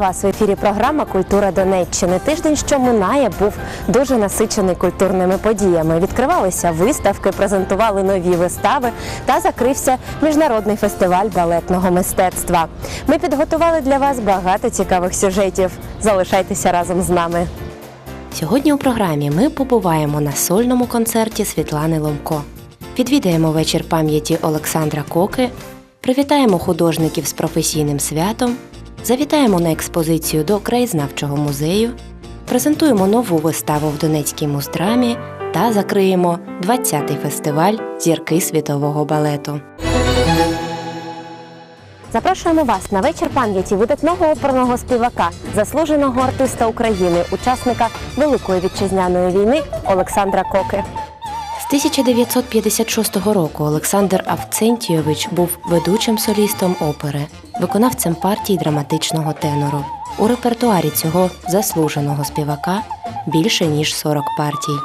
вас в ефірі програма Культура Донеччини. Тиждень, що минає, був дуже насичений культурними подіями. Відкривалися виставки, презентували нові вистави та закрився міжнародний фестиваль балетного мистецтва. Ми підготували для вас багато цікавих сюжетів. Залишайтеся разом з нами. Сьогодні у програмі ми побуваємо на сольному концерті Світлани Ломко. Відвідаємо вечір пам'яті Олександра Коки, привітаємо художників з професійним святом, завітаємо на експозицію до краєзнавчого музею, презентуємо нову виставу в Донецькій муздрамі та закриємо 20-й фестиваль Зірки світового балету. Запрошуємо вас на вечір пам'яті видатного оперного співака, заслуженого артиста України, учасника Великої вітчизняної війни Олександра Коки. З 1956 року Олександр Авцентійович був ведучим солістом опери, виконавцем партій драматичного тенору. У репертуарі цього заслуженого співака більше ніж 40 партій.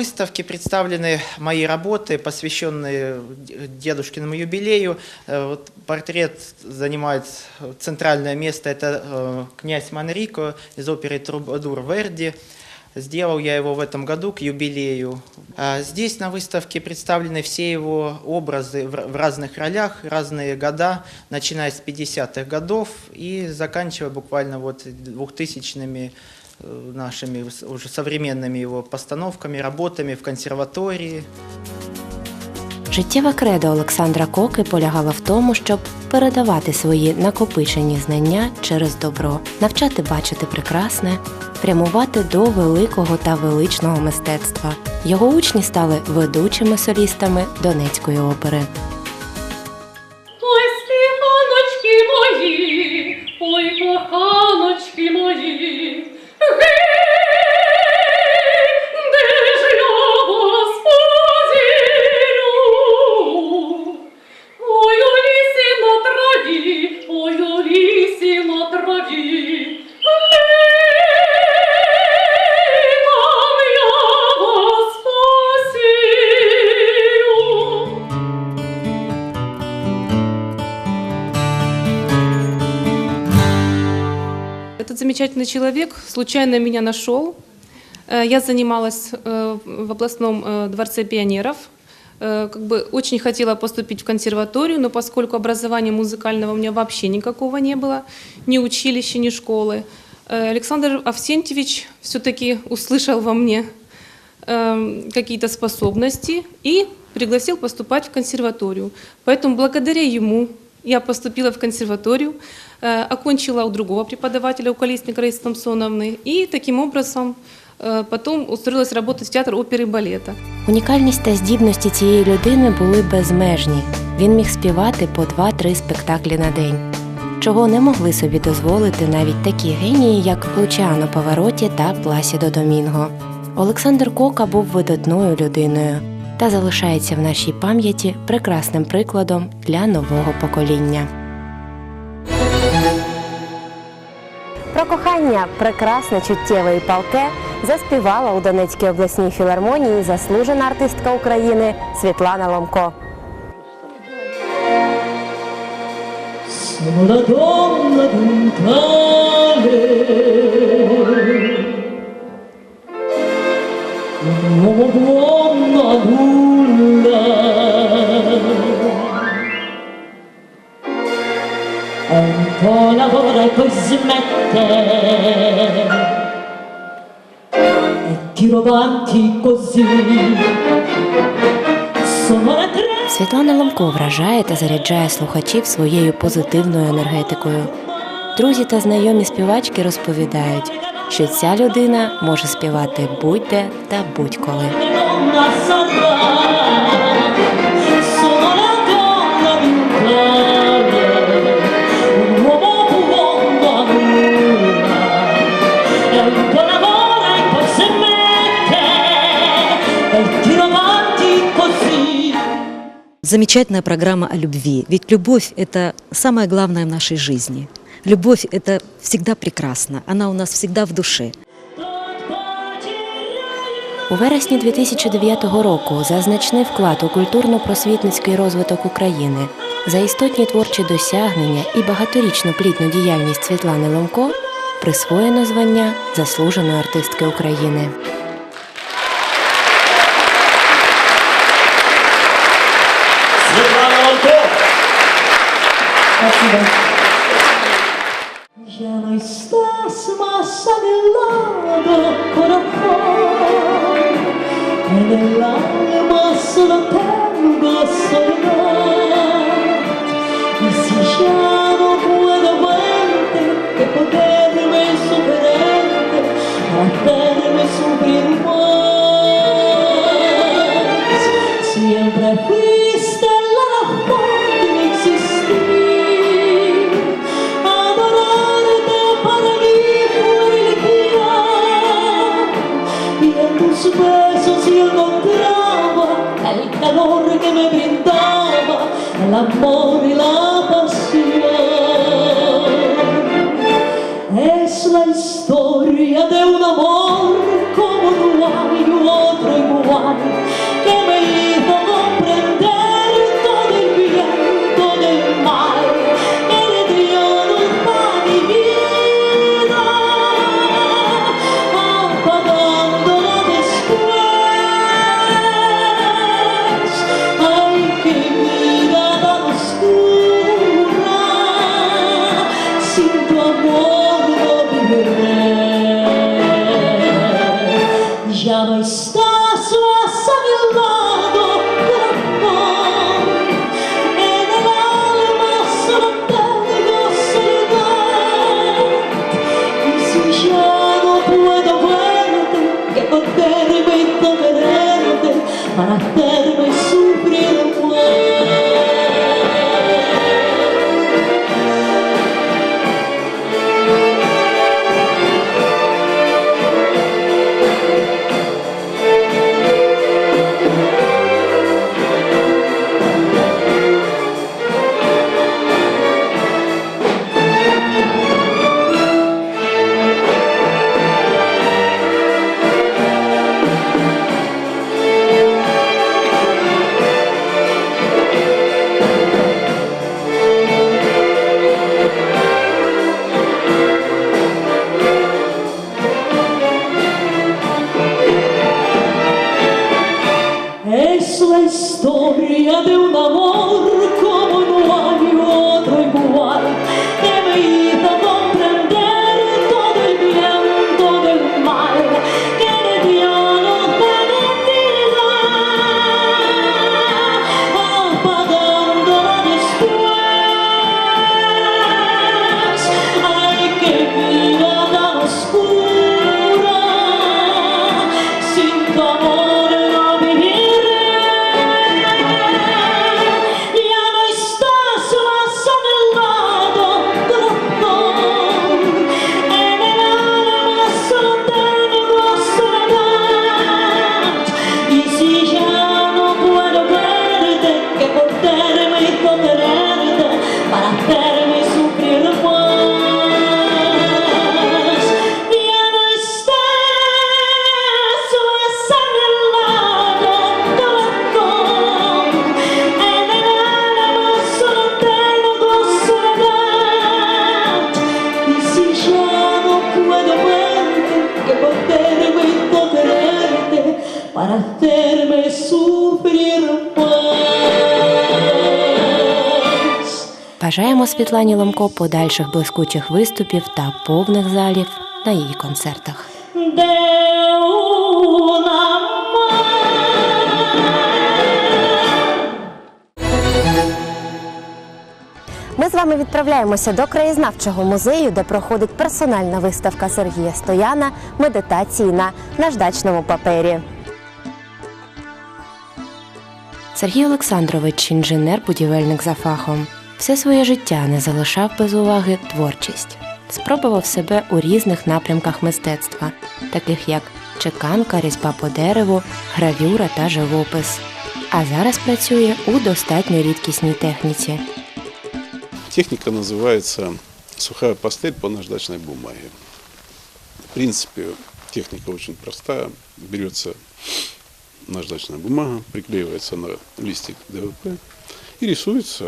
Выставке представлены мои работы, посвященные дедушкиному юбилею. Э, Вот портрет занимает центральное место. Это э, князь Манрико из оперы «Трубадур Верди». Сделал я его в этом году к юбилею. А Здесь на выставке представлены все его образы в разных ролях, разные года, начиная с 50-х годов и заканчивая буквально вот 2000-ми э, нашими с- уже современными его постановками, работами в консерватории. Життєва кредо Олександра Коки полягала в тому, щоб передавати свої накопичені знання через добро, навчати бачити прекрасне, прямувати до великого та величного мистецтва. Його учні стали ведучими солістами Донецької опери. Замечательный человек случайно меня нашел. Э, Я занималась э, в областном э, дворце пионеров. Как бы очень хотела поступить в консерваторию, но поскольку образования музыкального у меня вообще никакого не было, ни училища, ни школы, Александр Авсентьевич все-таки услышал во мне эм, какие-то способности и пригласил поступать в консерваторию. Поэтому благодаря ему я поступила в консерваторию, э, окончила у другого преподавателя, у Колесникова Раисы Самсоновны, и таким образом э, потом устроилась работать в театр оперы и балета. Унікальність та здібності цієї людини були безмежні. Він міг співати по два-три спектаклі на день, чого не могли собі дозволити навіть такі генії, як Лучано Павароті та Пласідо Домінго. Олександр Кока був видатною людиною та залишається в нашій пам'яті прекрасним прикладом для нового покоління. Про кохання прекрасне, чуттєве і палке заспівала у Донецькій обласній філармонії заслужена артистка України Світлана Ломко. Sono la Lavora e poi smette, e tiro avanti così. Sono tre. Світлана Ломко вражає та заряджає слухачів своєю позитивною енергетикою. Друзі та знайомі співачки розповідають, що ця людина може співати будь-де та будь-коли. Замечательная программа о любви. Ведь любовь – это самое главное в нашей жизни. Любовь – это всегда прекрасно, она у нас всегда в душе. У вересні 2009 року за значний вклад у культурно-просвітницький розвиток України, за істотні творчі досягнення і багаторічну плідну діяльність Світлани Ломко присвоєно звання заслуженої артистки України. Ya no estás más a mi lado, corazón. En el alma solo tengo soledad. Y si ya no puedo verte, que poderme superarte, hacerme sufrir más. io non trovo è il calore che mi brindava è l'amore, la passione. È la storia di un amore come un uomo e guaio, otro uomo la de un amor Бажаємо Світлані Ломко подальших блискучих виступів та повних залів на її концертах. Ми з вами відправляємося до краєзнавчого музею, де проходить персональна виставка Сергія Стояна медитації на наждачному папері. Сергій Олександрович інженер-будівельник за фахом. Все своє життя не залишав без уваги творчість. Спробував себе у різних напрямках мистецтва, таких як чеканка, різьба по дереву, гравюра та живопис. а зараз працює у достатньо рідкісній техніці. Техника называется сухая пастель по наждачной бумаге. В принципе, техника очень простая. Берется наждачная бумага, приклеивается на листик ДВП и рисуется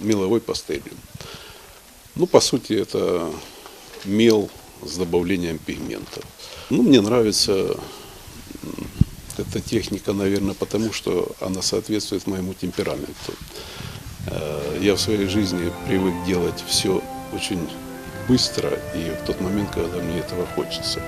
меловой пастелью. Ну, по сути, это мел с добавлением пигментов. Ну, мне нравится м, эта техника, наверное, потому что она соответствует моему темпераменту. Э, Я в своей жизни привык делать все очень быстро и в тот момент, когда мне этого хочется.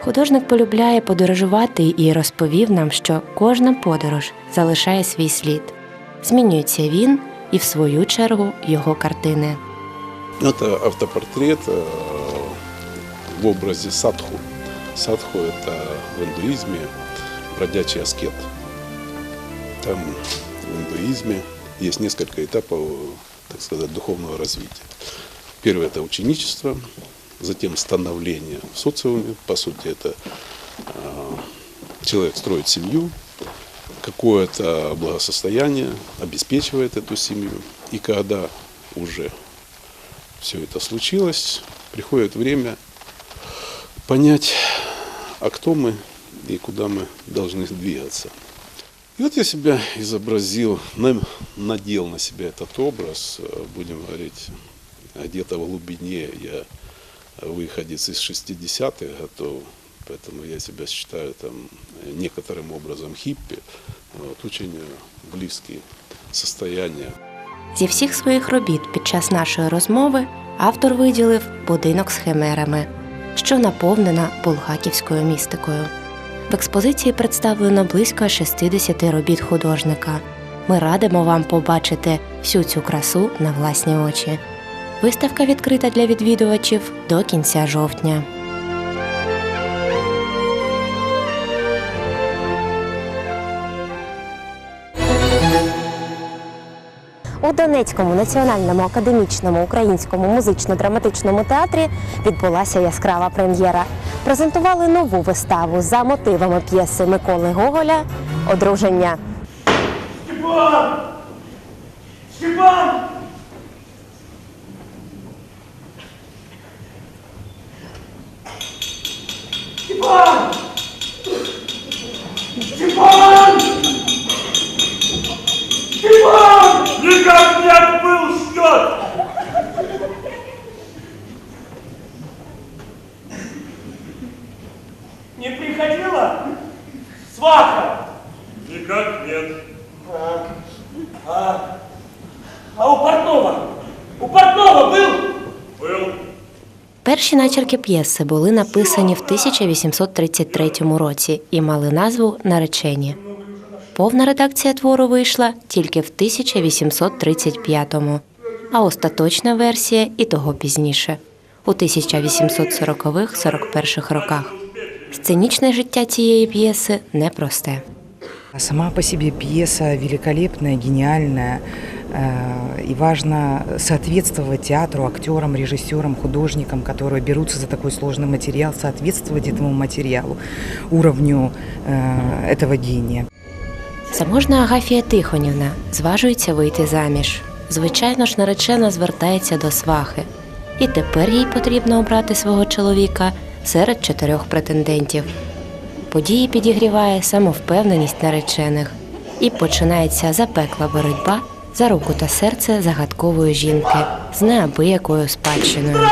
Художник полюбляє подорожувати і розповів нам, що кожна подорож залишає свій слід. Змінюється він і, в свою чергу, його картини. Это автопортрет в образе садху. Садху – это в индуизме бродячий аскет. Там в индуизме есть несколько этапов, так сказать, духовного развития. Первое – это ученичество, затем становление в социуме. По сути, это человек строит семью, какое-то благосостояние, обеспечивает эту семью. И когда уже все это случилось, приходит время понять, а кто мы и куда мы должны двигаться. И вот я себя изобразил, на- надел на себя этот образ, э, будем говорить, где-то в глубине я выходец из 60-х годов, поэтому я себя считаю там э, некоторым образом хиппи, вот, очень э, близкие состояния. Зі всіх своїх робіт під час нашої розмови автор виділив будинок з химерами, що наповнена булгаківською містикою. В експозиції представлено близько 60 робіт художника. Ми радимо вам побачити всю цю красу на власні очі. Виставка відкрита для відвідувачів до кінця жовтня. У Донецькому національному академічному українському музично-драматичному театрі відбулася яскрава прем'єра. Презентували нову виставу за мотивами п'єси Миколи Гоголя Одруження. Степан! Степан! Степан! Степан! Степан! Никак не отбыл счет! Не приходила? Сваха! Никак нет. А, а у портного? У портного был? Был. Перші начерки п'єси були написані в 1833 році і мали назву Наречені. Повна редакція твору вийшла тільки в 1835-му, а остаточна версія і того пізніше, у 1840-41 роках. Сценічне життя цієї п'єси непросте. Сама по себе пьеса великолепная, гениальная. э, И важно соответствовать театру, актерам, режиссерам, художникам, которые берутся за такой сложный материал, соответствовать этому материалу, уровню э, этого гения. Заможна Агафія Тихонівна зважується вийти заміж. Звичайно ж, наречена звертається до свахи. І тепер їй потрібно обрати свого чоловіка серед чотирьох претендентів. Події підігріває самовпевненість наречених. І починається запекла боротьба за руку та серце загадкової жінки з неабиякою спадщиною.